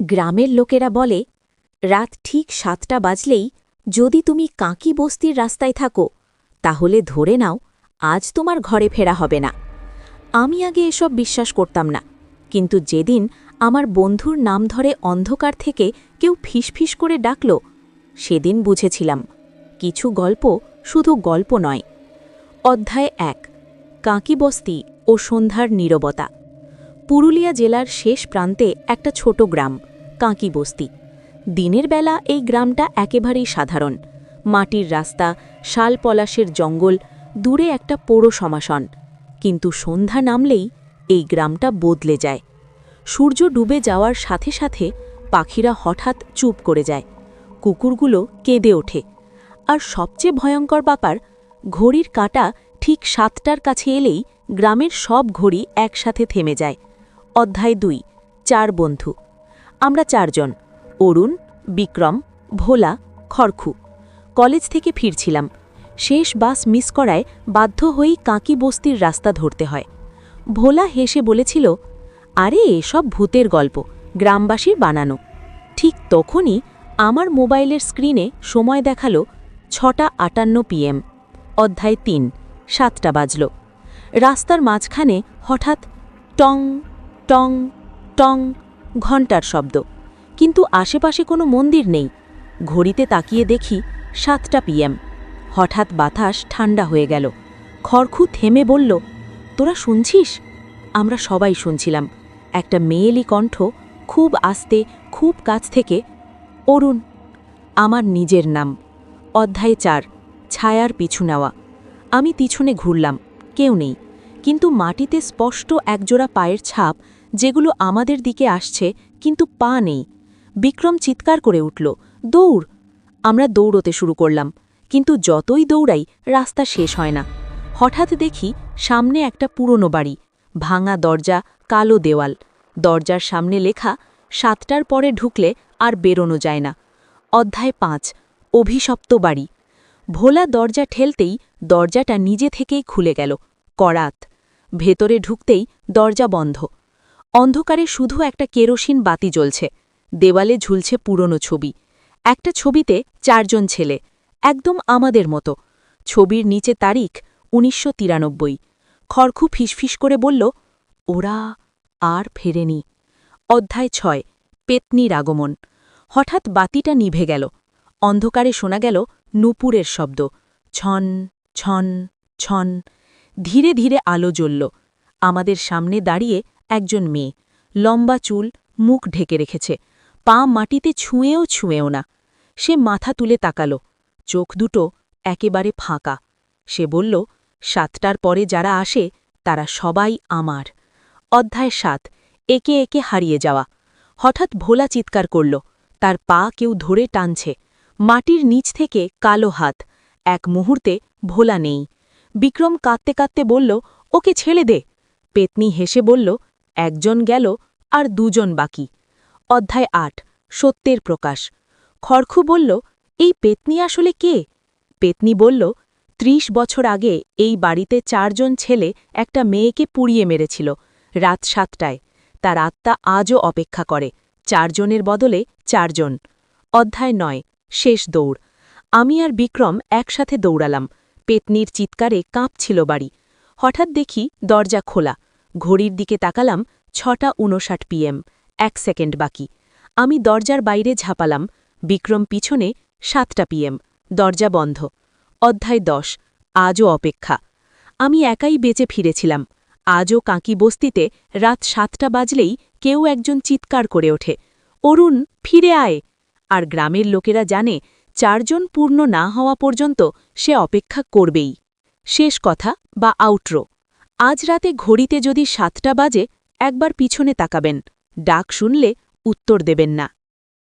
গ্রামের লোকেরা বলে, রাত ঠিক সাতটা বাজলেই যদি তুমি কাঁকি বস্তির রাস্তায় থাকো, তাহলে ধরে নাও, আজ তোমার ঘরে ফেরা হবে না। আমি আগে এসব বিশ্বাস করতাম না, কিন্তু যেদিন আমার বন্ধুর নাম ধরে অন্ধকার থেকে কেউ ফিসফিস করে ডাকল, সেদিন বুঝেছিলাম, কিছু গল্প শুধু গল্প নয়। অধ্যায় এক, কাঁকি বস্তি ও সন্ধ্যার নীরবতা। পুরুলিয়া জেলার শেষ প্রান্তে একটা ছোট গ্রাম। কাঁকি বস্তি। দিনের বেলা এই গ্রামটা একেবারেই সাধারণ। মাটির রাস্তা, শাল পলাশের জঙ্গল, দূরে একটা পৌর সমাসন। কিন্তু সন্ধ্যা নামলেই এই গ্রামটা বদলে যায়। সূর্য ডুবে যাওয়ার সাথে সাথে পাখিরা হঠাৎ চুপ করে যায়। কুকুরগুলো কেঁদে ওঠে। আর সবচেয়ে ভয়ঙ্কর ব্যাপার, ঘড়ির কাঁটা ঠিক সাতটার কাছে এলেই গ্রামের সব ঘড়ি একসাথে থেমে যায়। অধ্যায় দুই, চার বন্ধু। আমরা চারজন, অরুণ, বিক্রম, ভোলা, খড়খু। কলেজ থেকে ফিরছিলাম। শেষ বাস মিস করায় বাধ্য হয়েই কাঁকি বস্তির রাস্তা ধরতে হয়। ভোলা হেসে বলেছিল, আরে, এসব ভূতের গল্প, গ্রামবাসীর বানানো। ঠিক তখনই আমার মোবাইলের স্ক্রিনে সময় দেখাল ছটা আটান্ন পিএম। অধ্যায় তিন, সাতটা বাজল। রাস্তার মাঝখানে হঠাৎ টং টং টং ঘণ্টার শব্দ। কিন্তু আশেপাশে কোনো মন্দির নেই। ঘড়িতে তাকিয়ে দেখি সাতটা পিএম। হঠাৎ বাতাস ঠান্ডা হয়ে গেল। খড়খু থেমে বলল, তোরা শুনছিস? আমরা সবাই শুনছিলাম। একটা মেয়েলি কণ্ঠ খুব আস্তে, খুব কাছ থেকে, অরুণ, আমার নিজের নাম। অধ্যায় চার, ছায়ার পিছু নেওয়া। আমি পিছনে ঘুরলাম, কেউ নেই। কিন্তু মাটিতে স্পষ্ট একজোড়া পায়ের ছাপ যেগুলো আমাদের দিকে আসছে, কিন্তু পা নেই। বিক্রম চিৎকার করে উঠল, দৌড়! আমরা দৌড়তে শুরু করলাম, কিন্তু যতই দৌড়াই, রাস্তা শেষ হয় না। হঠাৎ দেখি সামনে একটা পুরনো বাড়ি, ভাঙা দরজা, কালো দেওয়াল। দরজার সামনে লেখা, সাতটার পরে ঢুকলে আর বেরোনো যায় না। অধ্যায় পাঁচ, অভিশপ্ত বাড়ি। ভোলা দরজা ঠেলতেই দরজাটা নিজে থেকেই খুলে গেল, করাত। ভেতরে ঢুকতেই দরজা বন্ধ। অন্ধকারে শুধু একটা কেরোসিন বাতি জ্বলছে। দেওয়ালে ঝুলছে পুরনো ছবি। একটা ছবিতে চারজন ছেলে, একদম আমাদের মতো। ছবির নিচে তারিখ উনিশশো তিরানব্বই। খড়খু ফিসফিস করে বলল, ওরা আর ফেরেনি। অধ্যায় ছয়, পেতনির আগমন। হঠাৎ বাতিটা নিভে গেল। অন্ধকারে শোনা গেল নুপুরের শব্দ। ছন ছন ছন। ধীরে ধীরে আলো জ্বলল। আমাদের সামনে দাঁড়িয়ে একজন মেয়ে। লম্বা চুল, মুখ ঢেকে রেখেছে। পা মাটিতে ছুঁয়েও ছুঁয়েও না। সে মাথা তুলে তাকাল। চোখ দুটো একেবারে ফাঁকা। সে বলল, সাতটার পরে যারা আসে, তারা সবাই আমার। অধ্যায় সাত, একে একে হারিয়ে যাওয়া। হঠাৎ ভোলা চিৎকার করল। তার পা কেউ ধরে টানছে। মাটির নিচ থেকে কালো হাত। এক মুহূর্তে ভোলা নেই। বিক্রম কাঁদতে কাঁদতে বলল, ওকে ছেড়ে দে। পেতনি হেসে বলল একজন গেল আর দুজন বাকি। অধ্যায় আট, সত্যের প্রকাশ। খড়খু বলল, এই পেতনি আসলে কে? পেতনি বলল, ত্রিশ বছর আগে এই বাড়িতে চারজন ছেলে একটা মেয়েকে পুড়িয়ে মেরেছিল, রাত সাতটায়। তার আত্মা আজও অপেক্ষা করে, চারজনের বদলে চারজন। অধ্যায় নয়, শেষ দৌড়। আমি আর বিক্রম একসাথে দৌড়ালাম। পেতনির চিৎকারে কাঁপছিল বাড়ি। হঠাৎ দেখি দরজা খোলা। ঘড়ির দিকে তাকালাম, ছটা উনষাট পিএম, এক সেকেন্ড বাকি। আমি দরজার বাইরে ঝাঁপালাম, বিক্রম পিছনে সাতটা পিএম, দরজা বন্ধ। অধ্যায় দশ, আজও অপেক্ষা। আমি একাই বেঁচে ফিরেছিলাম। আজও কাঁকি বস্তিতে রাত সাতটা বাজলেই কেউ একজন চিৎকার করে ওঠে, অরুণ, ফিরে আয়! আর গ্রামের লোকেরা জানে, চারজন পূর্ণ না হওয়া পর্যন্ত সে অপেক্ষা করবেই। শেষ কথা বা আউট্রো আজ রাতে ঘড়িতে যদি সাতটা বাজে একবার পিছনে তাকাবেন। ডাক শুনলে উত্তর দেবেন না।